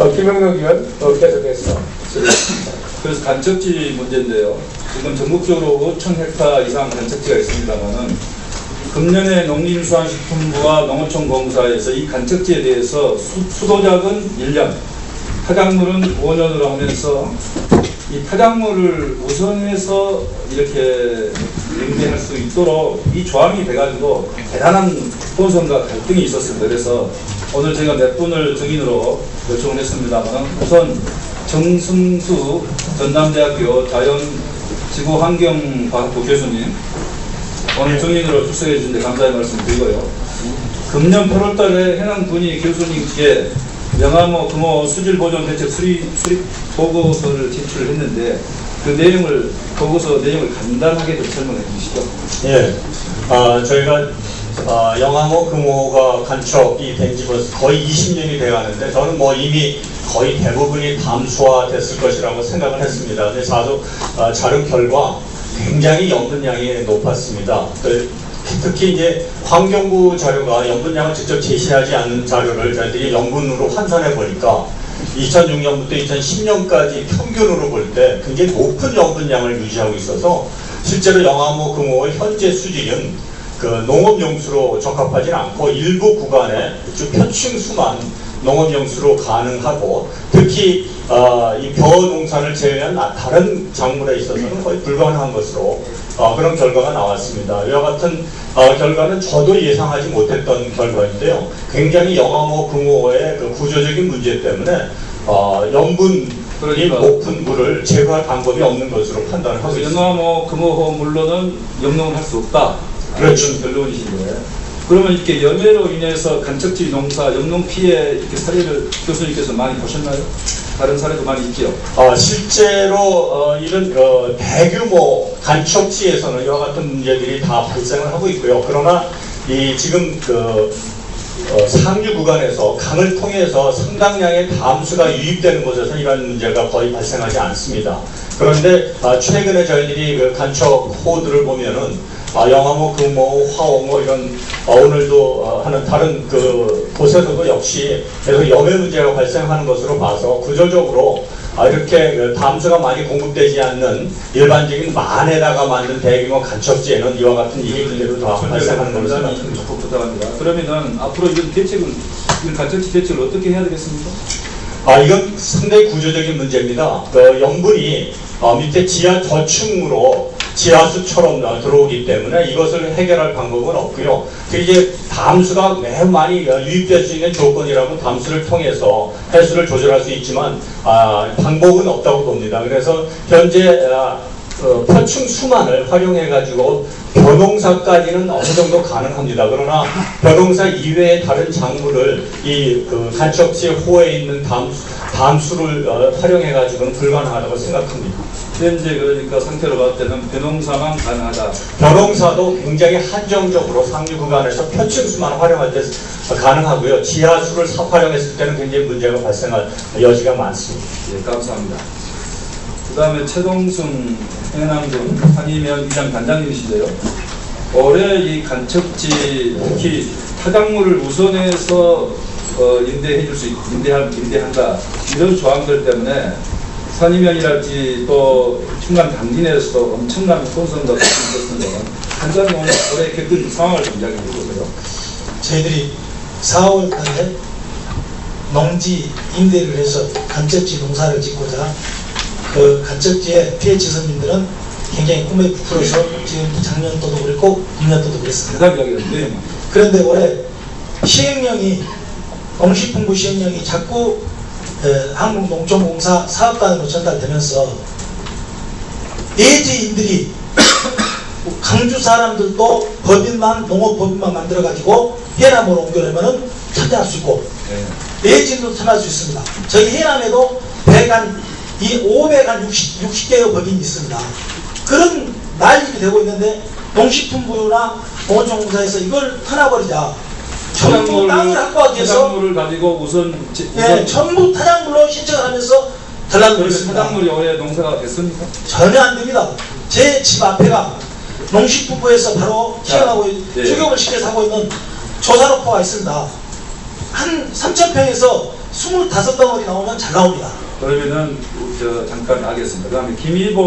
어, 김영덕 의원 어, 계속해서 그래서 간척지 문제인데요. 지금 전국적으로 5천 헥타 이상 간척지가 있습니다만은 금년에 농림수산식품부와 농어촌 공사에서 이 간척지에 대해서 수, 도작은 1년, 타작물은 5년으로 하면서 이 타작물을 우선해서 이렇게 연계할 수 있도록 이 조항이 돼가지고 대단한 혼선과 갈등이 있었습니다. 그래서 오늘 제가 몇 분을 증인으로 요청을 했습니다만 우선 정승수 전남대학교 자연지구환경과학부 교수님 오늘 증인으로 출석해 주신 데 감사의 말씀 드리고요. 금년 8월 달에 해남군이 교수님께 명암호 금호 수질 보존 대책 수립, 수립 보고서를 제출했는데 그 내용을 보고서 내용을 간단하게 좀 설명해 주시죠. 예, 아, 저희가 아, 영암호 금호가 간척이 된 지 벌써 거의 20년이 돼가는데 저는 뭐 이미 거의 대부분이 담수화됐을 것이라고 생각을 했습니다. 근데 자소, 아, 자료 결과 굉장히 염분량이 높았습니다. 그, 특히 이제 환경부 자료가 염분량을 직접 제시하지 않는 자료를 저희들이 염분으로 환산해 보니까 2006년부터 2010년까지 평균으로 볼 때 굉장히 높은 염분량을 유지하고 있어서 실제로 영암호 금호의 현재 수질은 그 농업용수로 적합하지 않고 일부 구간에 좀 편충수만 농업용수로 가능하고 특히 어, 이 벼 농산을 제외한 나- 다른 작물에 있어서는 거의 불가능한 것으로 어, 그런 결과가 나왔습니다. 이와 같은 어, 결과는 저도 예상하지 못했던 결과인데요. 굉장히 영암호 금호의 그 구조적인 문제 때문에 어, 염분이 그러니까. 높은 물을 제거할 방법이 없는 것으로 판단을 하고 있습니다. 영암호 금호호 물로는 영농을 할 수 없다. 그렇죠. 결론이신데 그러면 이렇게 염해로 인해서 간척지 농사 영농 피해 이렇게 사례를 교수님께서 많이 보셨나요? 다른 사례도 많이 있지요. 어, 실제로 어, 이런 어, 대규모 간척지에서는 이와 같은 문제들이 다 발생을 하고 있고요. 그러나 이 지금 그 어, 상류 구간에서 강을 통해서 상당량의 담수가 유입되는 곳에서는 이런 문제가 거의 발생하지 않습니다. 그런데 아, 최근에 저희들이 그 간척호들을 보면은 아, 영암호, 금호, 화홍호 이런 어, 오늘도 어, 하는 다른 그 곳에서도 역시 계속 염해 문제가 발생하는 것으로 봐서 구조적으로 아, 이렇게 그 담수가 많이 공급되지 않는 일반적인 만에다가 만든 대규모 간척지에는 이와 같은 일이 그대로 다 발생하는 굉장히 생각합니다. 부탁합니다. 그러면은 앞으로 이런 대책을 이런 간척지 대책을 어떻게 해야 되겠습니까? 아, 이건 상당히 구조적인 문제입니다. 그 염분이 어, 밑에 지하 저층으로 지하수처럼 어, 들어오기 때문에 이것을 해결할 방법은 없고요. 그 이제 담수가 매우 많이 어, 유입될 수 있는 조건이라고 담수를 통해서 해수를 조절할 수 있지만 아, 방법은 없다고 봅니다. 그래서 현재 아, 어, 편충 수만을 활용해 가지고 벼농사까지는 어느 정도 가능합니다. 그러나 벼농사 이외의 다른 작물을 이그 간척지 호에 있는 담수, 담수를 어, 활용해 가지고는 불가능하다고 생각합니다. 현재 그러니까 상태로 봤을 때는 벼농사만 가능하다. 벼농사도 굉장히 한정적으로 상류 구간에서 편층수만 활용할 때 가능하고요. 지하수를 사- 활용했을 때는 굉장히 문제가 발생할 여지가 많습니다. 예, 감사합니다. 그 다음에 최동승 해남군 한이면 위장 단장님이신데요. 올해 이 간척지 특히 타작물을 우선해서 어, 임대해 줄 수 있, 임대한, 임대한다. 이런 조항들 때문에 산이면이랄지 또 충남 당진에서도 엄청난 혼선과 갈등이 있었는데 단장님 오늘 올해 겪은 상황을 좀 이야기해 보세요. 저희들이 4월 달에 농지 임대를 해서 간척지 농사를 짓고자 그 간척지의 피해 지 선민들은 굉장히 꿈에 부풀어서 지금 작년 도도 그랬고 금년 도도 그랬습니다. 대답 이야기했는데 그런데 올해 시행령이 농식품부 시행령이 자꾸 에, 한국농촌공사 사업단으로 전달되면서 예지인들이 강주 사람들도 법인만 농업법인만 만들어 가지고 해남으로 옮겨내면은 참여할 수 있고 네. 예진도 참여할 수 있습니다. 저희 해남에도 100한 이 500 한 60, 60개의 법인이 있습니다. 그런 난립이 되고 있는데 농식품부나 농어촌공사에서 이걸 터나버리자. 전부 땅을 확보하기 위해서 타작물을 가지고 우선 제- 예, 우선 전부 타작물로 신청을 하면서 달라고 그렇게 있습니다. 타작물이 올해 농사가 됐습니까? 전혀 안 됩니다. 제 집 앞에가 농식품부에서 바로 자, 시행하고 네. 추격을 시켜서 하고 있는 조사로포가 있습니다. 한 3,000평에서 25덩어리 나오면 잘 나옵니다. 그러면은 저 잠깐 하겠습니다. 그 다음에 김일보